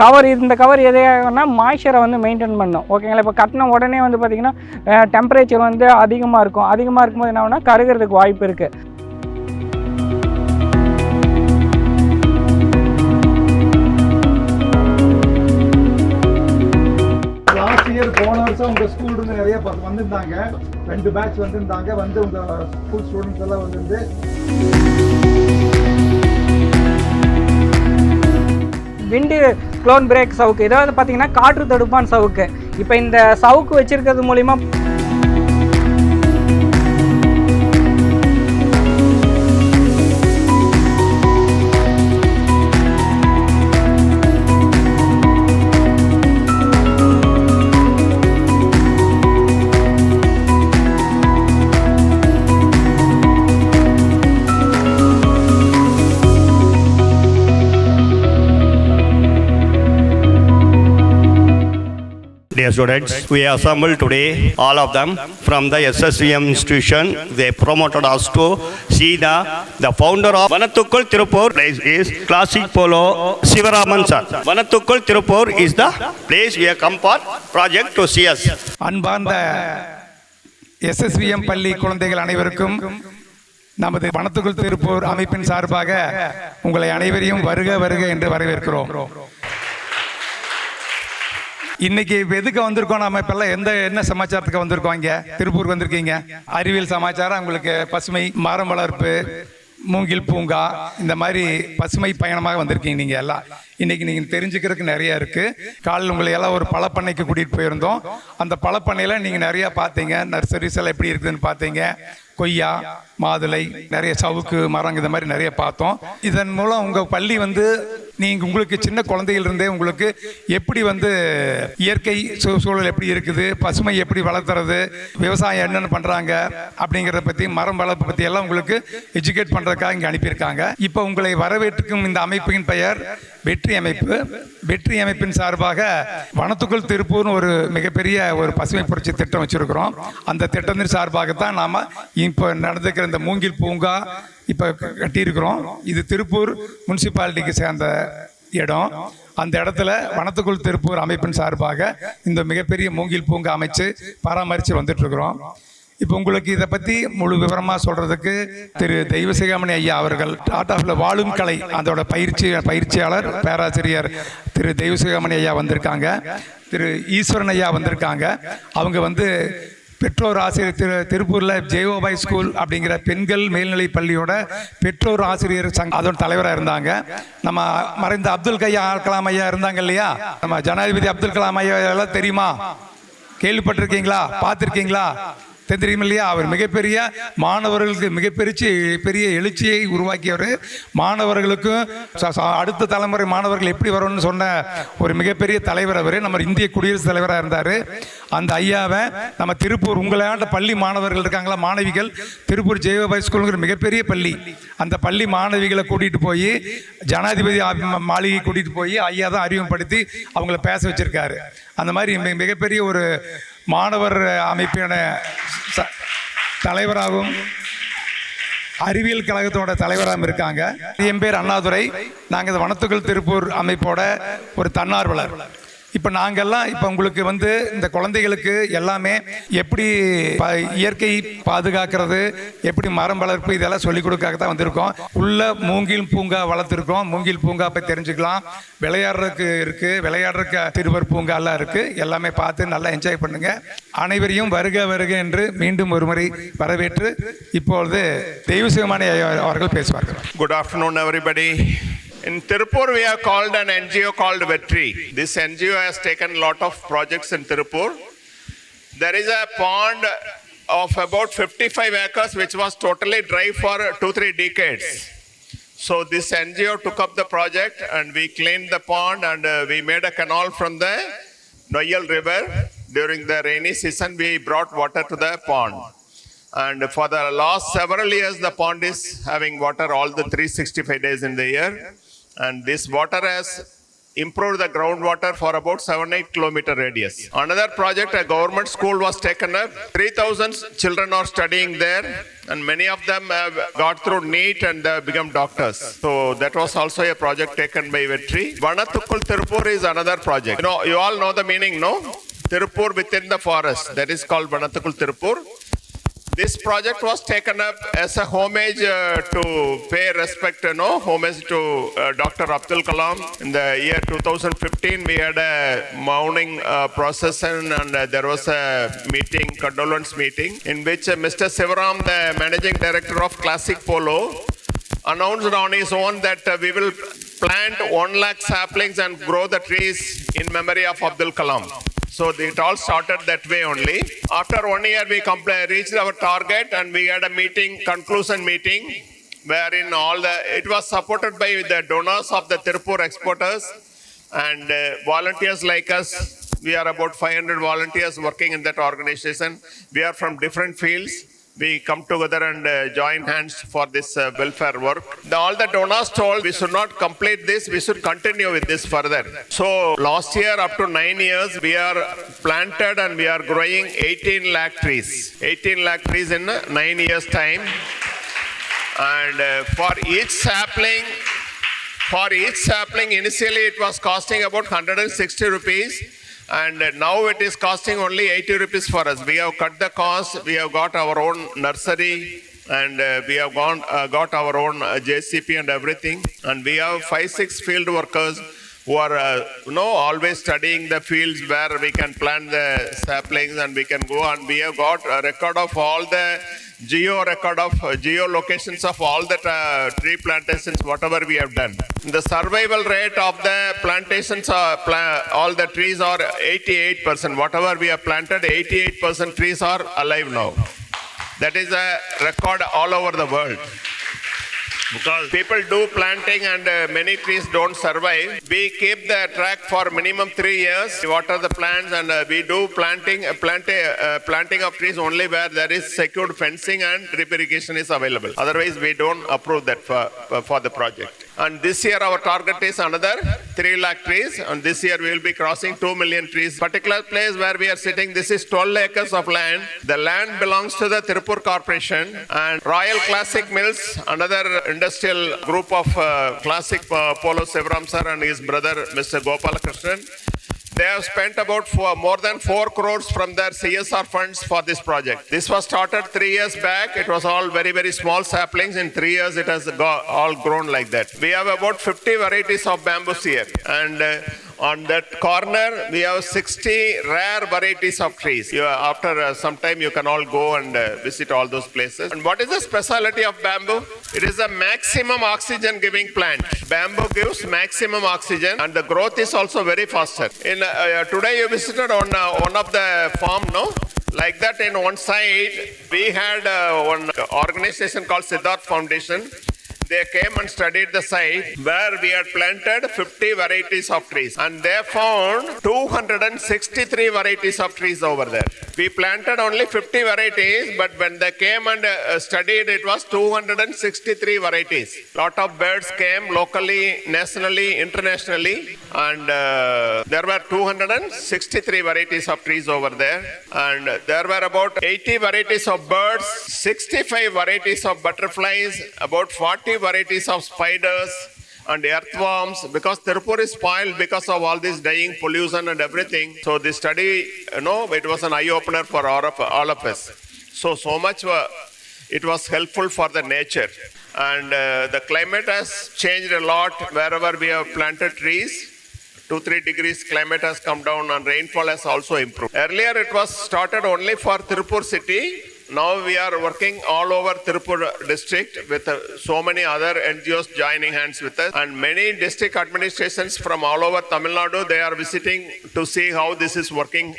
Cover இந்த cover எதையாகனா மாய்ச்சரை வந்து maintain பண்ணும். ஓகேங்களா இப்போ கட்டின உடனே வந்து பார்த்திங்கன்னா டெம்பரேச்சர் வந்து அதிகமாக இருக்கும். அதிகமாக இருக்கும்போது என்ன ஆகுனா கருகிறதுக்கு வாய்ப்பு இருக்குது போன வருஷம் உங்க ஸ்கூல்ல இருந்து நிறைய வந்திருந்தாங்க. ரெண்டு பேட்ச் வந்திருந்தாங்க. வந்து உங்க ஸ்கூல் ஸ்டூடெண்ட்ஸ் எல்லாம் வந்து விண்டு க்ளோன் பிரேக் சவுக்கு. இதை வந்து பார்த்தீங்கன்னா காற்று தடுப்பான் சவுக்கு. இப்போ இந்த சவுக்கு வச்சுருக்கிறது மூலிமா Dear students, we assembled today, all of them, from the SSVM institution. They promoted us to see the, the founder of Vanatukul Tirupur place is Classic Polo Sivaraman sir. Vanatukul Tirupur is the place we have come for project to see us. அன்பார்ந்த SSVM பள்ளி குழந்தைகள் அனைவருக்கும் நமது வனத்துக்குள் திருப்பூர் அமைப்பின் சார்பாக உங்களை அனைவரையும் வருக வருக என்று வரவேற்கிறோம் இன்னைக்கு இப்ப எதுக்கு வந்திருக்கோம்? நாம இப்பெல்லாம் எந்த என்ன சமாச்சாரத்துக்கு வந்திருக்கோம் இங்க? திருப்பூருக்கு வந்திருக்கீங்க. அறிவியல் சமாச்சாரம் உங்களுக்கு பசுமை மரம் வளர்ப்பு மூங்கில் பூங்கா இந்த மாதிரி பசுமை பயணமாக வந்திருக்கீங்க நீங்க எல்லாம். இன்னைக்கு நீங்க தெரிஞ்சுக்கிறதுக்கு நிறைய இருக்கு. காலையில் உங்களை எல்லாம் ஒரு பழப்பண்ணைக்கு கூட்டிட்டு போயிருந்தோம். அந்த பழப்பண்ணையில நீங்க நிறைய பார்த்தீங்க. நர்சரிஸ் எல்லாம் எப்படி இருக்குதுன்னு பார்த்தீங்க. கொய்யா மாதுளை நிறைய சவுக்கு மரம் இந்த மாதிரி நிறைய பார்த்தோம். இதன் மூலம் உங்க பள்ளி வந்து நீங்கள் உங்களுக்கு சின்ன குழந்தையிலிருந்தே உங்களுக்கு எப்படி வந்து இயற்கை சூழல் எப்படி இருக்குது பசுமை எப்படி வளர்த்துறது விவசாயம் என்னென்ன பண்ணுறாங்க அப்படிங்கிறத பற்றி மரம் வளர்ப்பு பற்றி எல்லாம் உங்களுக்கு எஜுகேட் பண்ணுறதுக்காக இங்கே அனுப்பியிருக்காங்க. இப்போ உங்களை வரவேற்கும் இந்த அமைப்பின் பெயர் வெற்றி அமைப்பு. வெற்றி அமைப்பின் சார்பாக வனத்துக்குள் திருப்பூர்னு ஒரு மிகப்பெரிய ஒரு பசுமை புரட்சி திட்டம் வச்சுருக்கிறோம். அந்த திட்டத்தின் சார்பாகத்தான் நாம் இப்போ நடந்துக்கிற இந்த மூங்கில் பூங்கா இப்போ கட்டியிருக்கிறோம். இது திருப்பூர் முனிசிபாலிட்டிக்கு சேர்ந்த இடம். அந்த இடத்துல வனத்துக்குள் திருப்பூர் அமைப்பின் சார்பாக இந்த மிகப்பெரிய மூங்கில் பூங்கா அமைச்சு பராமரித்து வந்துட்டுருக்குறோம். இப்போ உங்களுக்கு இதை பற்றி முழு விவரமாக சொல்கிறதுக்கு திரு தெய்வசிகாமணி ஐயா அவர்கள் டாட்டாவில் வாழும் கலை அதோட பயிற்சி பயிற்சியாளர் பேராசிரியர் திரு தெய்வசிகாமணி ஐயா வந்திருக்காங்க. திரு ஈஸ்வரன் ஐயா வந்திருக்காங்க. அவங்க வந்து பெற்றோர் ஆசிரியர் திரு திருப்பூரில் ஜெயோபாய் ஸ்கூல் அப்படிங்கிற பெண்கள் மேல்நிலை பள்ளியோட பெற்றோர் ஆசிரியர் சங்க அதோட தலைவராக இருந்தாங்க. நம்ம மறைந்த அப்துல் கையா கலாம் ஐயா இருந்தாங்க இல்லையா? நம்ம ஜனாதிபதி அப்துல் கலாம் ஐயா எல்லாம் தெரியுமா? கேள்விப்பட்டிருக்கீங்களா? பார்த்துருக்கீங்களா? தெரியும் இல்லையா? அவர் மிகப்பெரிய மாணவர்களுக்கு மிகப்பெரிய பெரிய எழுச்சியை உருவாக்கியவர். மாணவர்களுக்கும் அடுத்த தலைமுறை மாணவர்கள் எப்படி வரும்னு சொன்ன ஒரு மிகப்பெரிய தலைவர் அவர். நம்ம இந்திய குடியரசுத் தலைவராக இருந்தார். அந்த ஐயாவை நம்ம திருப்பூர் உங்களாண்ட பள்ளி மாணவர்கள் இருக்காங்களா? மாணவிகள். திருப்பூர் ஜெயபாய் ஸ்கூலுங்கிற மிகப்பெரிய பள்ளி. அந்த பள்ளி மாணவிகளை கூட்டிகிட்டு போய் ஜனாதிபதி மாளிகை கூட்டிகிட்டு போய் ஐயா தான் அறிமுகப்படுத்தி அவங்கள பேச வச்சுருக்காரு. அந்த மாதிரி மிகப்பெரிய ஒரு மாணவர் அமைப்பின ச- தலைவராகவும் அறிவியல் கழகத்தோட தலைவராகவும் இருக்காங்க. என் பேர் அண்ணாதுரை. நாங்கள் இந்த வனத்துகள் திருப்பூர் அமைப்போட ஒரு தன்னார்வலர். இப்போ நாங்கள்லாம் இப்போ உங்களுக்கு வந்து இந்த குழந்தைகளுக்கு எல்லாமே எப்படி இயற்கை பாதுகாக்கிறது எப்படி மரம் வளர்ப்பு இதெல்லாம் சொல்லிக் கொடுக்காக தான் வந்திருக்கோம். உள்ள மூங்கில் பூங்கா வளர்த்துருக்கோம். மூங்கில் பூங்கா போய் தெரிஞ்சுக்கலாம். விளையாடுறதுக்கு இருக்குது விளையாடுறதுக்கு திருவர் பூங்காலாம் இருக்குது எல்லாமே பார்த்து நல்லா என்ஜாய் பண்ணுங்கள் அனைவரையும் வருக வருக என்று மீண்டும் ஒருமுறை வரவேற்று இப்பொழுது தெய்வசிவமான அவர்கள் பேசுவார்கள். Good afternoon everybody In Tirupur, we have called an NGO called Vetri. This NGO has taken a lot of projects in Tirupur. There is a pond of about 55 acres which was totally dry for two, three decades. So this NGO took up the project and we cleaned the pond and uh, we made a canal from the Noyal River. During the rainy season, we brought water to the pond. And for the last several years, the pond is having water all the 365 days in the year. And this water has improved the groundwater for about seven, eight kilometer radius. Another project, a government school was taken up. Three thousand children are studying there and many of them have got through NEET and they have become doctors. So that was also a project taken by Vetri. Vanathukul Tirupur is another project. You know, you all know the meaning, no? Tirupur within the forest. That is called Vanathukul Tirupur. This project was taken up as a homage uh, to pay respect, you know, homage to uh, Dr. Abdul Kalam. In the year 2015, we had a mourning uh, procession and uh, there was a meeting, condolence meeting, in which uh, Mr. Sivaram, the managing director of Classic Polo, announced on his own that uh, we will plant one lakh saplings and grow the trees in memory of Abdul Kalam. So it all started that way only. After one year, we compl- reached our target and we had a meeting, conclusion meeting, wherein all the, it was supported by the donors of the Tirupur exporters and uh, volunteers like us. We are about 500 volunteers working in that organization. We are from different fields we come together and uh, join hands for this uh, welfare work. The, all the donors told we should not complete this, we should continue with this further. So last year up to nine years, we are planted and we are growing 18 lakh trees. 18 lakh trees in uh, nine years time. And uh, for each sapling, for each sapling, initially it was costing about 160 rupees. And now it is costing only 80 rupees for us. We have cut the cost, we have got our own nursery, and uh, we have gone, uh, got our own uh, JCP and everything. And we have five, six field workers who are, uh, you know, always studying the fields where we can plant the saplings and we can go. And we have got a record of all the geo record of uh, geo locations of all the uh, tree plantations, whatever we have done. The survival rate of the plantations, are pla- all the trees are 88%. Whatever we have planted, 88% trees are alive now. That is a record all over the world. Because people do planting and uh, many trees don't survive. We keep the track for minimum three years. We water the plants and uh, we do planting, uh, plant, uh, planting of trees only where there is secured fencing and drip irrigation is available. Otherwise, we don't approve that for, for the project. And this year, our target is another 3 lakh trees. And this year, we will be crossing 2 million trees. Particular place where we are sitting, this is 12 acres of land. The land belongs to the Tirupur Corporation. And Royal Classic Mills, another industrial group of uh, classic uh, Polo Sivaram sir and his brother, Mr. Gopalakrishnan. They have spent about four, more than 4 crores from their CSR funds for this project. This was started three years back. It was all very, very small saplings. In three years, it has all grown like that. We have about 50 varieties of bamboos here. And uh, on that corner, we have 60 rare varieties of trees. You, after uh, some time, you can all go and uh, visit all those places. And what is the specialty of bamboo? It is a maximum oxygen giving plant. Bamboo gives maximum oxygen and the growth is also very faster. In, uh, today, you visited on uh, one of the farm, no? Like that, in one side, we had uh, one organization called Siddharth Foundation. They came and studied the site where we had planted 50 varieties of trees and they found 263 varieties of trees over there. We planted only 50 varieties, but when they came and uh, studied, it was 263 varieties. Lot of birds came locally, nationally, internationally, and uh, there were 263 varieties of trees over there. And there were about 80 varieties of birds, 65 varieties of butterflies, about 40 varieties of spiders and earthworms because Tirupur is spoiled because of all this dying pollution and everything. So this study, you know, it was an eye opener for all of, all of us. So, so much it was helpful for the nature. And uh, the climate has changed a lot wherever we have planted trees. Two, three degrees climate has come down and rainfall has also improved. Earlier it was started only for Tirupur city. Now we are working all over Tirupur district with uh, so many other NGOs joining hands with us and many district administrations from all over Tamil Nadu, they are visiting to see how this is working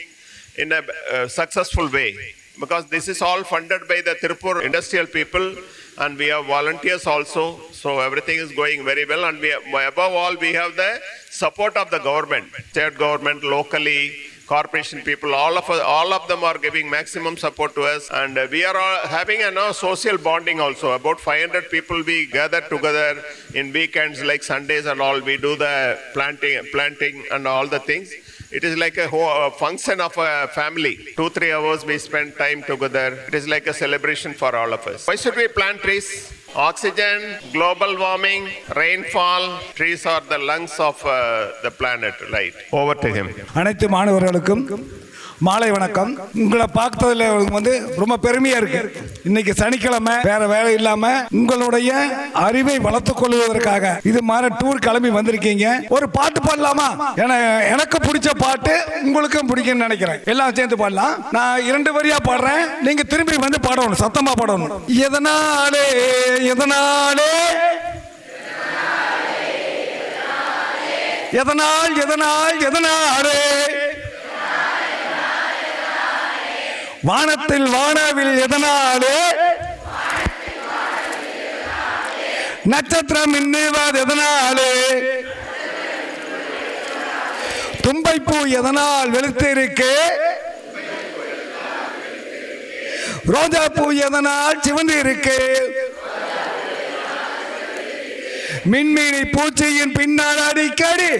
in a uh, successful way. Because this is all funded by the Tirupur industrial people and we have volunteers also. So everything is going very well and we have, above all we have the support of the government, state government, locally, corporation people, all of us, all of them are giving maximum support to us, and we are all having a no, social bonding also. About 500 people we gather together in weekends like Sundays and all. We do the planting, planting and all the things. It is like a, whole, a function of a family. Two, three hours we spend time together. It is like a celebration for all of us. Why should we plant trees? Oxygen, global warming, rainfall. Trees are the lungs of uh, the planet, right? Over to him. அனைத்து மாணவர்களுக்கும் மாலை வணக்கம். உங்களை பார்த்ததுல வந்து ரொம்ப பெருமையா இருக்கு. இன்னைக்கு சனிக்கிழமை வேற வேலை இல்லாம உங்களுடைய அறிவை வளர்த்துக் கொள்வதற்காக இது மாதிரி டூர் கிளம்பி வந்திருக்கீங்க. ஒரு பாட்டு பாடலாமா? எனக்கு பிடிச்ச பாட்டு உங்களுக்கும் பிடிக்கும்னு நினைக்கிறேன். எல்லாம் சேர்ந்து பாடலாம். நான் இரண்டு வரியா பாடுறேன். நீங்க திரும்பி வந்து பாடணும் சத்தமா பாடணும். எதனாலே எதனாலே? எதனால் எதனால் எதனாலே? வானத்தில் வானவில் எதனாலே? நட்சத்திரம் மின்னுவது எதனாலே? தும்பைப்பூ எதனால் வெளுத்திருக்கு ரோஜா பூ எதனால் சிவந்து இருக்கு? மின்மீனி பூச்சியின் பின்னால் அடிக்கடி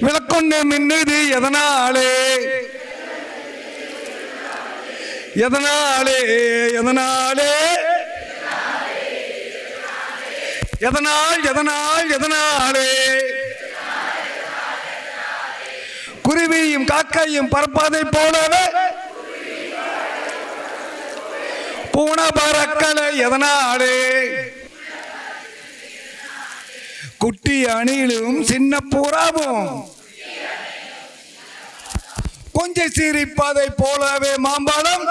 விளக்கொண்டு மின்னுது எதனாலே? எதனாலே? எதனாலே? எதனால் எதனால் எதனாலே? குருவியும் காக்கையும் பறப்பதை போலவே பூன பறக்கலை எதனாலே? குட்டி அணிலும் சின்ன புறாவும் கொஞ்சம் சிரிப்பதை போலவே மாம்பழம்.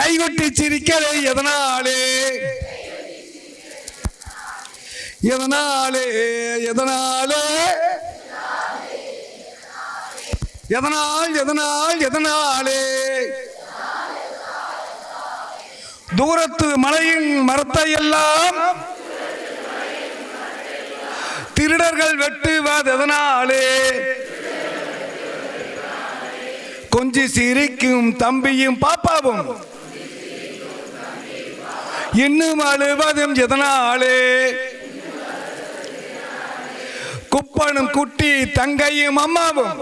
கைகொட்டி சிரிக்கலை எதனாலே? எதனாலே? எதனாலே? எதனால் எதனால் எதனாலே? தூரத்து மலையின் மரத்தை எல்லாம் திருடர்கள் வெட்டுவதனாலே கொஞ்சி சிரிக்கும் தம்பியும் பாப்பாவும் இன்னும் அழுவதும் எதனாலே? குப்பனும் குட்டி தங்கையும் அம்மாவும்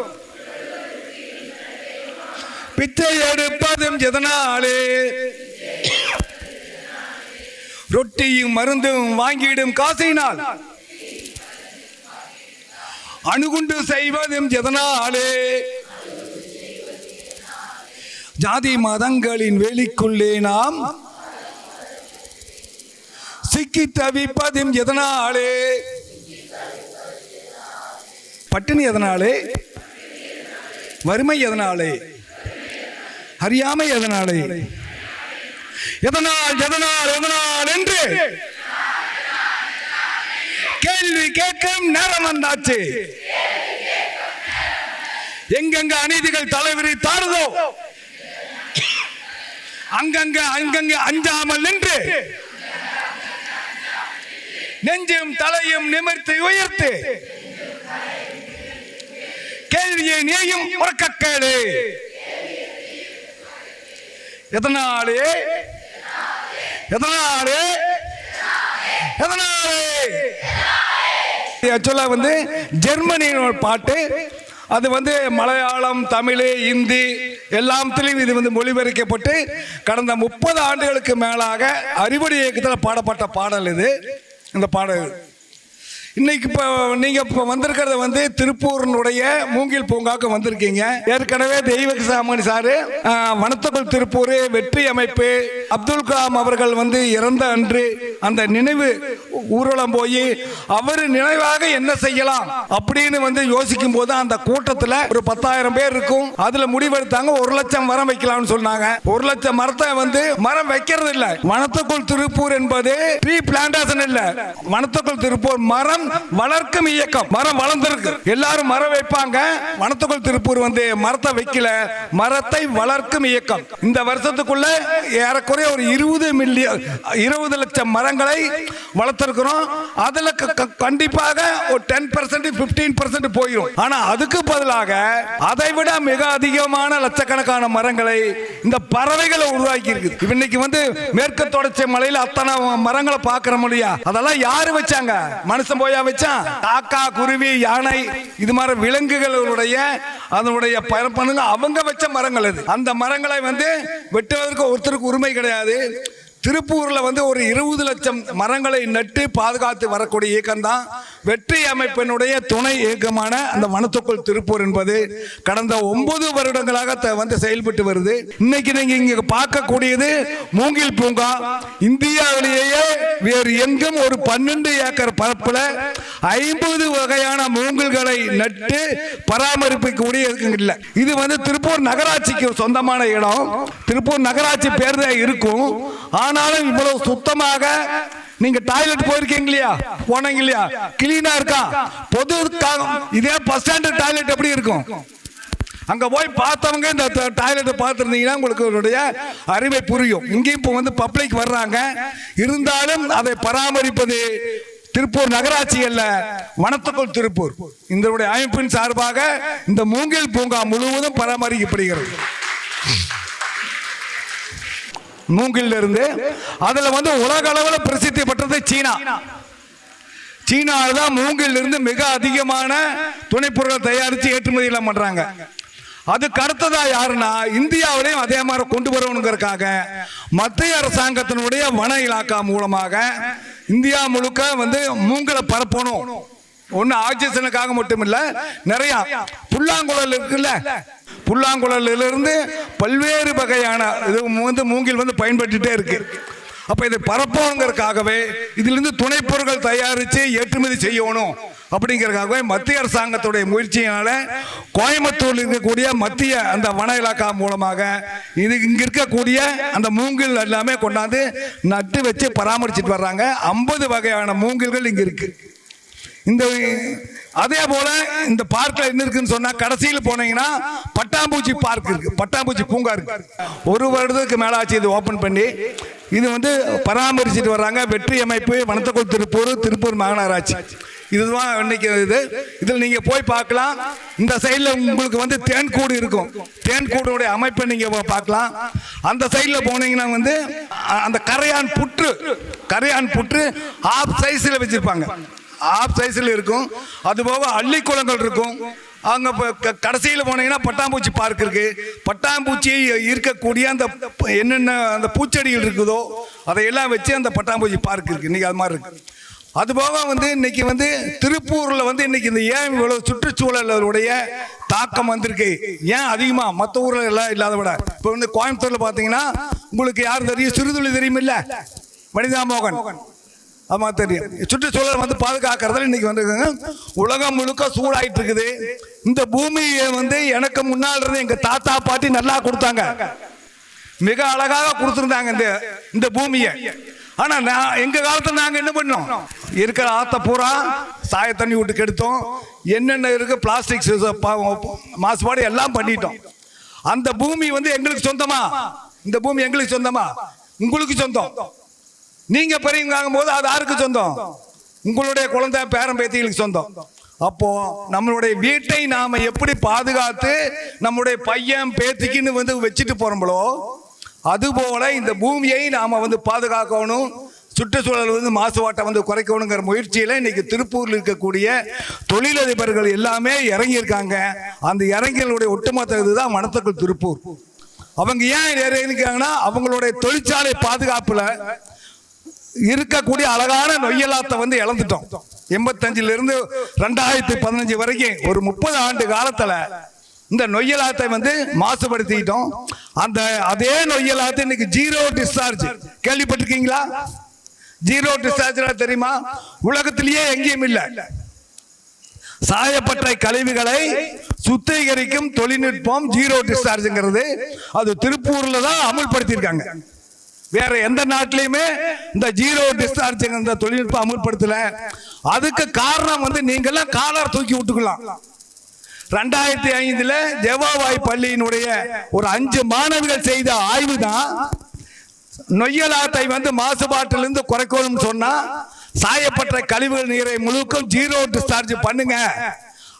பிச்சை எடுப்பதும் எதனாலே? ரொட்டியும் மருந்தும் வாங்கிடும் காசினால். அணுகுண்டு செய்வதும் எதனாலே? ஜாதி மதங்களின் வெளிக்குள்ளே நாம் சிக்கி தவிப்பதும் எதனாலே? பட்டினி எதனாலே? வறுமை எதனாலே? அறியாமை எதனாலே? எதனால் எதனால் எதனால் என்று கேள்வி கேட்கும் நேரம் வந்தாச்சு. எங்கெங்க அநீதிகள் தலைவிரி தாருதோ அங்கங்க அங்கங்க அஞ்சாமல் நின்று நெஞ்சும் தலையும் நிமிர்த்து உயர்த்து கேள்வியை நீயும் உறக்க கேளு எதனாலே எதனாலே? எதனாலே? ஆக்சுவலாக வந்து ஜெர்மனியின் பாட்டு. அது வந்து மலையாளம் தமிழ் இந்தி எல்லாத்துலேயும் இது வந்து மொழிபெயர்க்கப்பட்டு கடந்த முப்பது ஆண்டுகளுக்கு மேலாக அறிவொளி இயக்கத்தில் பாடப்பட்ட பாடல் இது. இந்த பாடல். இன்னைக்கு இப்போ நீங்க இப்போ வந்திருக்கிறது வந்து திருப்பூரினுடைய மூங்கில் பூங்காவுக்கு வந்திருக்கீங்க. ஏற்கனவே தெய்வ சாமணி சாரு வனத்தபல் திருப்பூர் வெற்றி அமைப்பு அப்துல் கலாம் அவர்கள் வந்து இறந்த அன்று அந்த நினைவு ஊர்வலம் போய் அவர் நினைவாக என்ன செய்யலாம் அப்படின்னு வந்து யோசிக்கும் போது அந்த கூட்டத்தில் ஒரு பத்தாயிரம் பேர் இருக்கும். அதுல முடிவெடுத்தாங்க ஒரு லட்சம் மரம் வைக்கலாம்னு சொன்னாங்க. ஒரு லட்சம் மரத்தை வந்து மரம் வைக்கிறது இல்ல. வனத்துக்குள் திருப்பூர் என்பது ட்ரீ பிளான்டேஷன் இல்ல. வனத்துக்குள் திருப்பூர் மரம் வளர்க்கும் இயக்கம். மரம் வளர்ந்துருக்கு. எல்லாரும் மரம் வைப்பாங்க. வனத்துக்குள் திருப்பூர் வந்து மரத்தை வைக்கல. மரத்தை வளர்க்கும் இயக்கம். இந்த வருஷத்துக்குள்ள ஏறக்குறைய ஒரு இருபது மில்லியன் இருபது லட்சம் மரங்களை கொடுக்குறோம் அதில் க- கண்டிப்பாக ஒரு டென் பர்சன்ட் பிப்டீன் பர்சன்ட் போயிடும் ஆனால் அதுக்கு பதிலாக அதை விட மிக அதிகமான லட்சக்கணக்கான மரங்களை இந்த பறவைகளை உருவாக்கி இருக்குது இன்னைக்கு வந்து மேற்கு தொடர்ச்சி மலையில் அத்தனை மரங்களை பார்க்குற முடியா அதெல்லாம் யாரு வச்சாங்க? மனுஷன் போயா வச்சான்? காக்கா குருவி யானை இது மாதிரி விலங்குகளுடைய அதனுடைய பரப்பனுங்க அவங்க வச்ச மரங்கள் அது. அந்த மரங்களை வந்து வெட்டுவதற்கு ஒருத்தருக்கு உரிமை கிடையாது. திருப்பூர்ல வந்து ஒரு இருபது லட்சம் மரங்களை நட்டு பாதுகாத்து வரக்கூடிய இயக்கம் தான் வெற்றி அமைப்பினுடைய துணை இயக்கமான அந்த வனத்துக்குள் திருப்பூர் என்பது கடந்த ஒன்பது வருடங்களாக த- வந்து செயல்பட்டு வருது. இன்னைக்கு நீங்க இங்க பார்க்கக்கூடியது மூங்கில் பூங்கா. இந்தியாவிலேயே வேறு எங்கும் ஒரு பன்னெண்டு ஏக்கர் பரப்புல ஐம்பது வகையான மூங்கில்களை நட்டு பராமரிப்புக்கூடிய இருக்குங்க இது வந்து திருப்பூர் நகராட்சிக்கு சொந்தமான இடம். திருப்பூர் நகராட்சி பேர் தான் இருக்கும். ஆனாலும் இவ்வளவு சுத்தமாக நீங்க டாய்லெட் போயிருக்கீங்க இல்லையா போனீங்க இல்லையா கிளீனா இருக்கா? பொது இதே பஸ் ஸ்டாண்டர்ட் டாய்லெட் எப்படி இருக்கும்? அங்க போய் பார்த்தவங்க இந்த டாய்லெட்டை பார்த்துருந்தீங்கன்னா உங்களுக்கு உங்களுடைய அறிவை புரியும். இங்கேயும் இப்போ வந்து பப்ளிக் வர்றாங்க. இருந்தாலும் அதை பராமரிப்பது திருப்பூர் நகராட்சி அல்ல வனத்துக்குள் திருப்பூர். இந்த அமைப்பின் சார்பாக இந்த மூங்கில் பூங்கா முழுவதும் பராமரிக்கப்படுகிறது. மூங்கில் இருந்து அதுல வந்து உலக அளவில் பிரசித்தி பெற்றது சீனா. சீனாவில் தான் மூங்கில் இருந்து மிக அதிகமான துணைப்பொருளை தயாரித்து ஏற்றுமதி எல்லாம் பண்றாங்க. அதுக்கு அடுத்ததா யாருன்னா இந்தியாவிலையும் அதே மாதிரி கொண்டு வரணுங்கிறதுக்காக மத்திய அரசாங்கத்தினுடைய வன இலாக்கா மூலமாக இந்தியா முழுக்க வந்து மூங்கலை பரப்பணும். ஒன்னு ஆக்சிஜனுக்காக மட்டும் இல்ல நிறைய புல்லாங்குழல் இருக்குல்ல புல்லாங்குழலில் இருந்து பல்வேறு வகையான இது வந்து மூங்கில் வந்து பயன்பட்டுட்டே இருக்கு. அப்போ இதை பரப்போங்கிறதுக்காகவே இதிலிருந்து துணைப்பொருட்கள் தயாரித்து ஏற்றுமதி செய்யணும் அப்படிங்கிறதுக்காகவே மத்திய அரசாங்கத்துடைய முயற்சியினால கோயம்புத்தூரில் இருக்கக்கூடிய மத்திய அந்த வன இலாக்கா மூலமாக இது இங்க இருக்கக்கூடிய அந்த மூங்கில் எல்லாமே கொண்டாந்து நட்டு வச்சு பராமரிச்சுட்டு வர்றாங்க. ஐம்பது வகையான மூங்கில்கள் இங்க இருக்கு. இந்த அதே போல இந்த பார்க்ல என்ன இருக்குன்னு சொன்னா கடைசியில் போனீங்கன்னா பட்டாம்பூச்சி பார்க் இருக்கு. பட்டாம்பூச்சி பூங்கா இருக்கு. ஒரு வருடத்துக்கு மேல ஆச்சு இது ஓபன் பண்ணி. இது வந்து பராமரிச்சுட்டு வர்றாங்க. வெற்றி அமைப்பு வனத்தக்குள் திருப்பூர் திருப்பூர் மாநகராட்சி. இதுதான் இன்னைக்கு இது. இதில் நீங்க போய் பார்க்கலாம். இந்த சைடில் உங்களுக்கு வந்து தேன்கூடு இருக்கும். தேன்கூடுடைய அமைப்பை நீங்க பார்க்கலாம். அந்த சைடில் போனீங்கன்னா வந்து அந்த கரையான் புற்று கரையான் புற்று ஆஃப் சைஸில் வச்சிருப்பாங்க. ஆஃப் சைஸில் இருக்கும். அதுபோக அள்ளிக்குளங்கள் இருக்கும். அங்கே இப்போ கடைசியில் போனீங்கன்னா பட்டாம்பூச்சி பார்க் இருக்குது பட்டாம்பூச்சி இருக்கக்கூடிய அந்த என்னென்ன அந்த பூச்செடிகள் இருக்குதோ அதையெல்லாம் வச்சு அந்த பட்டாம்பூச்சி பார்க் இருக்குது இன்றைக்கி அது மாதிரி இருக்குது அதுபோக வந்து இன்னைக்கு வந்து திருப்பூரில் வந்து இன்னைக்கு இந்த ஏன் இவ்வளோ சுற்றுச்சூழலுடைய தாக்கம் வந்திருக்கு? ஏன் அதிகமாக மற்ற ஊரில் எல்லாம் இல்லாத விட. இப்போ வந்து கோயம்புத்தூரில் பார்த்தீங்கன்னா உங்களுக்கு யார் தெரியும்? சிறுதுளி தெரியும் இல்லை வனிதா மோகன். ஆமாம் தெரியும். சுற்றுச்சூழல் வந்து பாதுகாக்கிறதுல இன்னைக்கு வந்து உலகம் முழுக்க சூடாயிட்டு இருக்குது இந்த பூமியை வந்து எனக்கு முன்னால் இருந்து எங்க தாத்தா பாட்டி நல்லா கொடுத்தாங்க. மிக அழகாக கொடுத்துருந்தாங்க இந்த இந்த பூமியை. ஆனா நான் எங்க காலத்துல நாங்க என்ன பண்ணோம்? இருக்கிற ஆத்த பூரா சாய தண்ணி விட்டு கெடுத்தோம். என்னென்ன இருக்கு? பிளாஸ்டிக் மாசுபாடு எல்லாம் பண்ணிட்டோம். அந்த பூமி வந்து எங்களுக்கு சொந்தமா? இந்த பூமி எங்களுக்கு சொந்தமா? உங்களுக்கு சொந்தம். நீங்க பெரியவங்க போது அது யாருக்கு சொந்தம்? உங்களுடைய குழந்தை பேரன் பேத்திகளுக்கு சொந்தம். அப்போ நம்மளுடைய வீட்டை நாம எப்படி பாதுகாத்து நம்முடைய பையன் பேத்திக்குன்னு வந்து வச்சுட்டு போறோம்களோ அதுபோல இந்த பூமியை நாம வந்து பாதுகாக்கணும். சுற்றுச்சூழல் வந்து மாசுபாட்டை வந்து குறைக்கணுங்கிற முயற்சியில இன்னைக்கு திருப்பூர்ல இருக்கக்கூடிய தொழிலதிபர்கள் எல்லாமே இறங்கியிருக்காங்க. அந்த இறங்கியலுடைய ஒட்டுமொத்த இதுதான் மனத்துக்குள் திருப்பூர். அவங்க ஏன் இறங்கியிருக்காங்கன்னா அவங்களுடைய தொழிற்சாலை பாதுகாப்புல இருக்கக்கூடிய அழகான நொய்யலாத்தை வந்து இழந்துட்டோம். எண்பத்தஞ்சுல இருந்து ரெண்டாயிரத்தி பதினஞ்சு வரைக்கும் ஒரு முப்பது ஆண்டு காலத்துல இந்த நொய்யலாத்தை வந்து மாசுபடுத்திட்டோம். அந்த அதே நொய்யலாத்தை இன்னைக்கு ஜீரோ டிஸ்சார்ஜ். கேள்விப்பட்டிருக்கீங்களா? ஜீரோ டிஸ்சார்ஜ் தெரியுமா? உலகத்திலேயே எங்கேயும் இல்லை. சாயப்பட்ட கழிவுகளை சுத்திகரிக்கும் தொழில்நுட்பம் ஜீரோ டிஸ்சார்ஜ்ங்கிறது. அது திருப்பூர்ல தான் அமுல்படுத்தியிருக்காங்க. வேற எந்த நாட்டிலையுமே இந்த ஜீரோ டிஸ்சார்ஜிங் இந்த தொழில்நுட்பம் அமுல்படுத்தல. அதுக்கு காரணம் வந்து நீங்களாம் காலர் தூக்கி விட்டுக்கலாம். ரெண்டாயிரத்தி ஐந்துல ஜெவாவாய் பள்ளியினுடைய ஒரு அஞ்சு மாணவிகள் செய்த ஆய்வு தான் நொய்யலாத்தை வந்து மாசுபாட்டிலிருந்து குறைக்கணும்னு சொன்னா சாயப்பட்ட கழிவுகள் நீரை முழுக்கும் ஜீரோ டிஸ்சார்ஜ் பண்ணுங்க.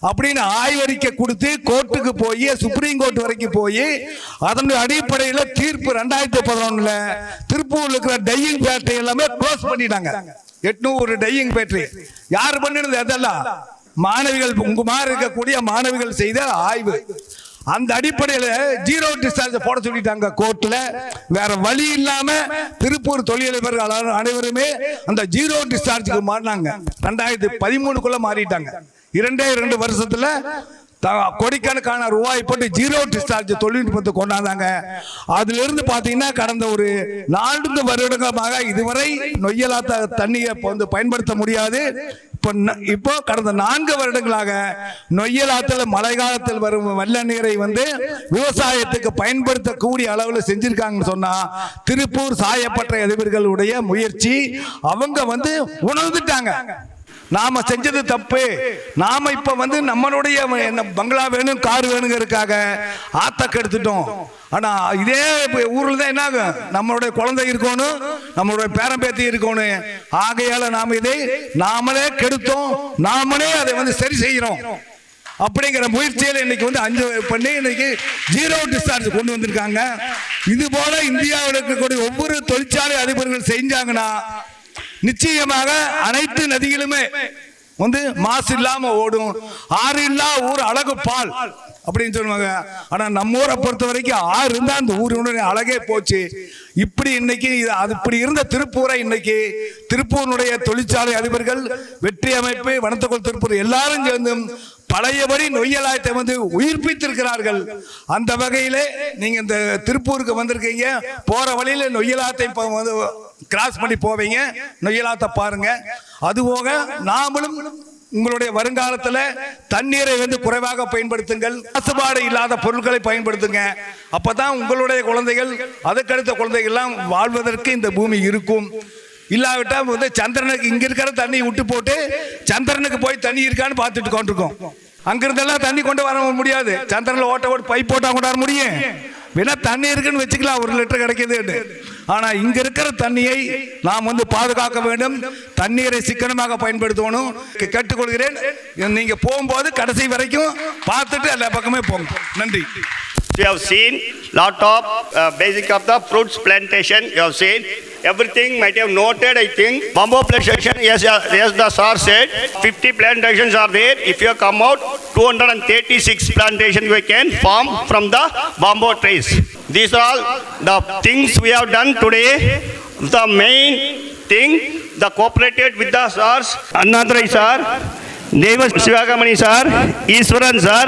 அப்படின்னு ஆய்வறிக்கை கொடுத்து கோர்ட்டுக்கு போய் சுப்ரீம் கோர்ட் வரைக்கும் போய் அதன் அடிப்படையில் தீர்ப்பு ரெண்டாயிரத்தி பதினொன்னுல திருப்பூர்ல இருக்கிற டையிங் பேட்டரி எல்லாமே க்ளோஸ் பண்ணிட்டாங்க. எட்நூறு டையிங் பேட்டரி யார் பண்ணினது அதெல்லாம்? மாணவிகள் உங்க மாதிரி இருக்கக்கூடிய மாணவிகள் செய்த ஆய்வு. அந்த அடிப்படையில் ஜீரோ டிஸ்சார்ஜ் போட சொல்லிட்டாங்க கோர்ட்டில் வேற வழி இல்லாம திருப்பூர் தொழிலதிபர்கள் அனைவருமே அந்த ஜீரோ டிஸ்சார்ஜுக்கு மாறினாங்க. ரெண்டாயிரத்தி பதிமூணுக்குள்ள மாறிட்டாங்க. இரண்டே இரண்டு வருஷத்துல த- கோடிக்கணக்கான ரூபாய் போட்டு ஜீரோ டிஸ்சார்ஜ் தொழில்நுட்பத்தை கொண்டாந்தாங்க. அதுல இருந்து பாத்தீங்கன்னா கடந்த ஒரு நான்கு வருடங்களாக இதுவரை நொய்யலாத்த தண்ணியை இப்போ வந்து பயன்படுத்த முடியாது. இப்போ இப்போ கடந்த நான்கு வருடங்களாக நொய்யலாத்தில் மழை காலத்தில் வரும் வெள்ள நீரை வந்து விவசாயத்துக்கு பயன்படுத்தக்கூடிய அளவில் செஞ்சிருக்காங்கன்னு சொன்னா திருப்பூர் சாயப்பட்ட அதிபர்களுடைய முயற்சி அவங்க வந்து உணர்ந்துட்டாங்க. நாம செஞ்சது தப்பு. நாம இப்ப வந்து நம்மளுடைய பங்களா வேணும் கார் வேணுங்கிறதுக்காக ஆத்த கெடுத்துட்டோம். ஆனா இதே ஊர்ல தான் என்ன ஆகும் நம்மளுடைய குழந்தை இருக்கணும் நம்மளுடைய பேரம்பேத்தி இருக்கணும். ஆகையால நாம இதை நாமளே கெடுத்தோம். நாமளே அதை வந்து சரி செய்யறோம். அப்படிங்கிற முயற்சியில் இன்னைக்கு வந்து அஞ்சு பண்ணி இன்னைக்கு ஜீரோ டிஸ்சார்ஜ் கொண்டு வந்திருக்காங்க. இது போல இந்தியாவில் இருக்கக்கூடிய ஒவ்வொரு தொழிற்சாலை அதிபர்கள் செஞ்சாங்கன்னா நிச்சயமாக அனைத்து நதிகளுமே வந்து மாசு இல்லாம ஓடும். ஆறு இல்லா ஊர் அழகு பால் அப்படின்னு சொல்லுவாங்க. ஆனா நம்ம ஊரை பொறுத்த வரைக்கும் ஆறு இருந்தா அந்த ஊரினுடைய அழகே போச்சு. இப்படி இன்னைக்கு இது அது இப்படி இருந்த திருப்பூரை இன்னைக்கு திருப்பூரினுடைய தொழிற்சாலை அதிபர்கள் வெற்றி அமைப்பு வனத்துக்குள் திருப்பூர் எல்லாரும் சேர்ந்து பழையபடி நொய்யலாயத்தை வந்து உயிர்ப்பித்திருக்கிறார்கள். அந்த வகையிலே நீங்க இந்த திருப்பூருக்கு வந்திருக்கீங்க. போற வழியில நொய்யலாத்தை வந்து கிராஸ் பண்ணி போவீங்க. நொய்யலாத்தை பாருங்க. அது போக நாமளும் உங்களுடைய வருங்காலத்தில் தண்ணீரை வந்து குறைவாக பயன்படுத்துங்கள். மாசுபாடு இல்லாத பொருட்களை பயன்படுத்துங்க. அப்பதான் உங்களுடைய குழந்தைகள் அதுக்கடுத்த குழந்தைகள் எல்லாம் வாழ்வதற்கு இந்த பூமி இருக்கும். இல்லாவிட்டால் வந்து சந்திரனுக்கு இங்க இருக்கிற தண்ணி விட்டு போட்டு சந்திரனுக்கு போய் தண்ணி இருக்கான்னு பார்த்துட்டு கொண்டிருக்கோம் அங்கிருந்தெல்லாம் தண்ணி கொண்டு வர முடியாது. சந்திரன்ல ஓட்ட ஓட்டு பைப் போட்டா கொண்டு வர முடியும். வேணா தண்ணி இருக்குன்னு வச்சுக்கலாம். ஒரு லிட்டர் கிடைக்குதுன்னு. ஆனா இங்க இருக்கிற தண்ணியை நாம் வந்து பாதுகாக்க வேண்டும் தண்ணீரை சிக்கனமாக பயன்படுத்தணும் கேட்டுக்கொள்கிறேன் நீங்க போகும்போது கடைசி வரைக்கும் பார்த்துட்டு எல்லா பக்கமே போங்க நன்றி You have seen lot of uh, basic of the fruits plantation. You have seen everything. Might have noted. I think bamboo plantation. Yes, yes. The sir said 50 plantations are there. If you come out, 236 plantation we can form from the bamboo trees. these are all the things we have done today. The main thing, the cooperated with the SARS, another sir, Neva Sivakamani sir, Iswaran sir,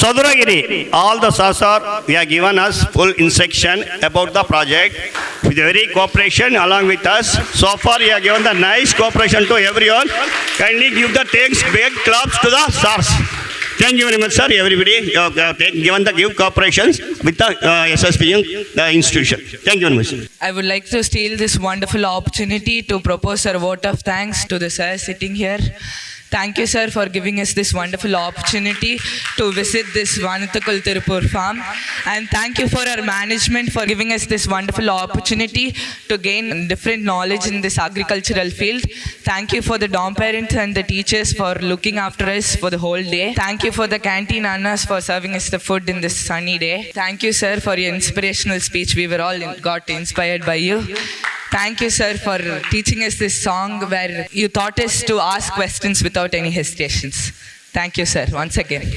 Sadhuragiri, all the SARS are, we have given us full instruction about the project with very cooperation along with us. So far, we have given the nice cooperation to everyone. Kindly give the thanks, big claps to the SARS. Thank you very much, sir, everybody. Have uh, take- given the give cooperations with the uh, SSPM, the institution. Thank you very much. I would like to steal this wonderful opportunity to propose a vote of thanks to the sir sitting here. Thank you, sir, for giving us this wonderful opportunity to visit this Vanathakul Tirupur farm. And thank you for our management for giving us this wonderful opportunity to gain different knowledge in this agricultural field. Thank you for the dorm parents and the teachers for looking after us for the whole day. Thank you for the canteen annas for serving us the food in this sunny day. Thank you, sir, for your inspirational speech. We were all in- got inspired by you. Thank you, sir, for teaching us this song where you taught us to ask questions without any hesitations. Thank you, sir, once again.